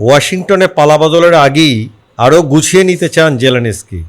ওয়াশিংটনে পালাবদলের আগেই আরও গুছিয়ে নিতে চান জেলেনস্কি।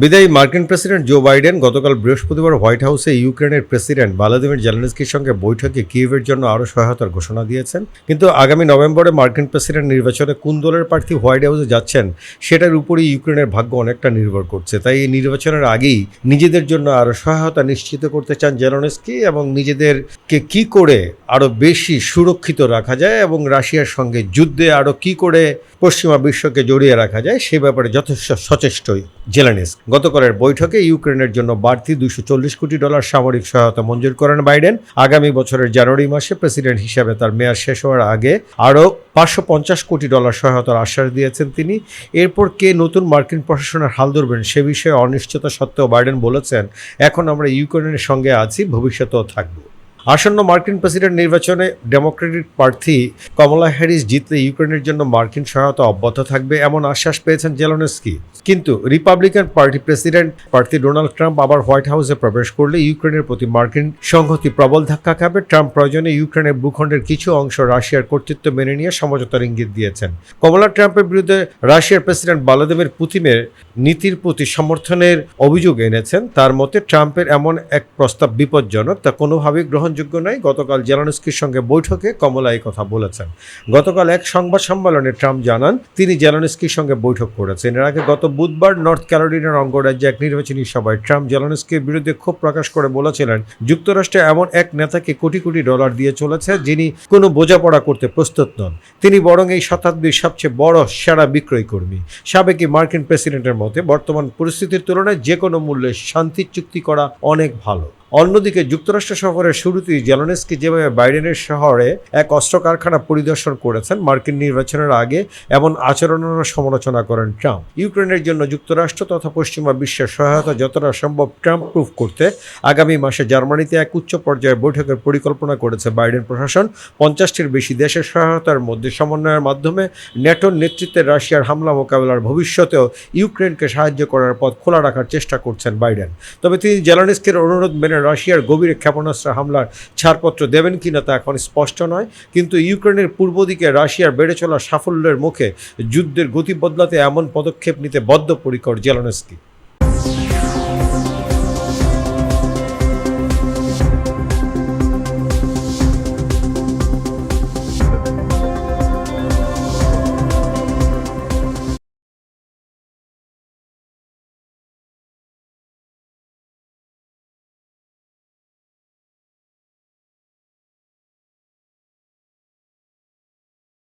বিদায়ী মার্কিন প্রেসিডেন্ট জো বাইডেন গতকাল বৃহস্পতিবার হোয়াইট হাউসে ইউক্রেনের প্রেসিডেন্ট ভ্লাদিমির জেলেনস্কির সঙ্গে বৈঠকে কিয়েভের জন্য আরও সহায়তার ঘোষণা দিয়েছেন। কিন্তু আগামী নভেম্বরে মার্কিন প্রেসিডেন্ট নির্বাচনে কোন দলের প্রার্থী হোয়াইট হাউসে যাচ্ছেন, সেটার উপরই ইউক্রেনের ভাগ্য অনেকটা নির্ভর করছে। তাই এই নির্বাচনের আগেই নিজেদের জন্য আরও সহায়তা নিশ্চিত করতে চান জেলেনস্কি এবং নিজেদেরকে কি করে আরও বেশি সুরক্ষিত রাখা যায় এবং রাশিয়ার সঙ্গে যুদ্ধে আরও কি করে পশ্চিমা বিশ্বকে জড়িয়ে রাখা যায়, সে ব্যাপারে যথেষ্ট সচেষ্টই। জেলেনস্কি গতকালের বৈঠকে ইউক্রেনের জন্য বাড়তি দুশো চল্লিশ কোটি ডলার সামরিক সহায়তা মঞ্জুর করেন বাইডেন। আগামী বছরের জানুয়ারি মাসে প্রেসিডেন্ট হিসাবে তার মেয়াদ শেষ হওয়ার আগে আরও পাঁচশো পঞ্চাশ কোটি ডলার সহায়তার আশ্বাস দিয়েছেন তিনি। এরপর কে নতুন মার্কিন প্রশাসনের হাল ধরবেন সে বিষয়ে অনিশ্চয়তা সত্ত্বেও বাইডেন বলেছেন, এখন আমরা ইউক্রেনের সঙ্গে আছি, ভবিষ্যতেও থাকব। আসন্ন মার্কিন প্রেসিডেন্ট নির্বাচনে ডেমোক্রেটিক প্রার্থী কমলা হ্যারিস জিতলে ইউক্রেনের জন্য মার্কিন সহায়তা অব্যাহত থাকবে এমন আশ্বাস পেয়েছেন জেলনস্কি। কিন্তু রিপাবলিকান পার্টি প্রেসিডেন্ট প্রার্থী ডোনাল্ড ট্রাম্প আবার হোয়াইট হাউসে প্রবেশ করলে ইউক্রেনের প্রতি মার্কিন সংহতি প্রবল ধাক্কা খাবে। ট্রাম্প প্রয়োজনে ইউক্রেনের ভূখণ্ডের কিছু অংশ রাশিয়ার কর্তৃত্ব মেনে নিয়ে সমঝোতার ইঙ্গিত দিয়েছেন। কমলা ট্রাম্পের বিরুদ্ধে রাশিয়ার প্রেসিডেন্ট ভ্লাদিমির পুতিনের নীতির প্রতি সমর্থনের অভিযোগ এনেছেন। তার মতে, ট্রাম্পের এমন এক প্রস্তাব বিপজ্জনক, তা কোনোভাবেই গ্রহণযোগ্য নয়। গতকাল জেলানস্কির সঙ্গে বৈঠকে কমলা কথা বলেছেন। গতকাল এক সংবাদ সম্মেলনে ট্রাম্প জানান, তিনি জেলানস্কির সঙ্গে বৈঠক করেছেন। এর আগে গত বুধবার নর্থ ক্যারোলিনার অঙ্গরাজ্যে এক নির্বাচনী সভায় ট্রাম্প জেলানস্কির বিরুদ্ধে ক্ষোভ প্রকাশ করে বলেছিলেন, যুক্তরাষ্ট্রে এমন এক নেতাকে কোটি কোটি ডলার দিয়ে চলেছে যিনি কোনো বোঝাপড়া করতে প্রস্তুত নন। তিনি বরং এই শতাব্দীর সবচেয়ে বড় সেরা বিক্রয় কর্মী। সাবেকি মার্কিন প্রেসিডেন্টের মতে, বর্তমান পরিস্থিতির তুলনায় যে কোনো মূল্যে শান্তি চুক্তি করা অনেক ভালো। অন্যদিকে যুক্তরাষ্ট্র সফরের শুরুতেই জেলনেস্কি যেভাবে বাইডেনের শহরে এক অস্ত্র কারখানা পরিদর্শন করেছেন, মার্কিন নির্বাচনের আগে এমন আচরণেরও সমালোচনা করেন ট্রাম্প। ইউক্রেনের জন্য যুক্তরাষ্ট্র তথা পশ্চিমা বিশ্বের সহায়তা যতটা সম্ভব ট্রাম্প প্রুফ করতে আগামী মাসে জার্মানিতে এক উচ্চ পর্যায়ের বৈঠকের পরিকল্পনা করেছে বাইডেন প্রশাসন। পঞ্চাশটির বেশি দেশের সহায়তার মধ্যে সমন্বয়ের মাধ্যমে ন্যাটোর নেতৃত্বে রাশিয়ার হামলা মোকাবেলার ভবিষ্যতেও ইউক্রেনকে সাহায্য করার পথ খোলা রাখার চেষ্টা করছেন বাইডেন। তবে তিনি জেলানিস্কের অনুরোধ মেনে রাশিয়ার গভীর ক্ষেপণাস্ত্র হামলার ছাড়পত্র দেবেন কিনা তা এখন স্পষ্ট নয়। কিন্তু ইউক্রেনের পূর্ব দিকে রাশিয়ার বেড়ে চলা সাফল্যের মুখে যুদ্ধের গতি বদলাতে এমন পদক্ষেপ নিতে বদ্ধপরিকর জেলানস্কি।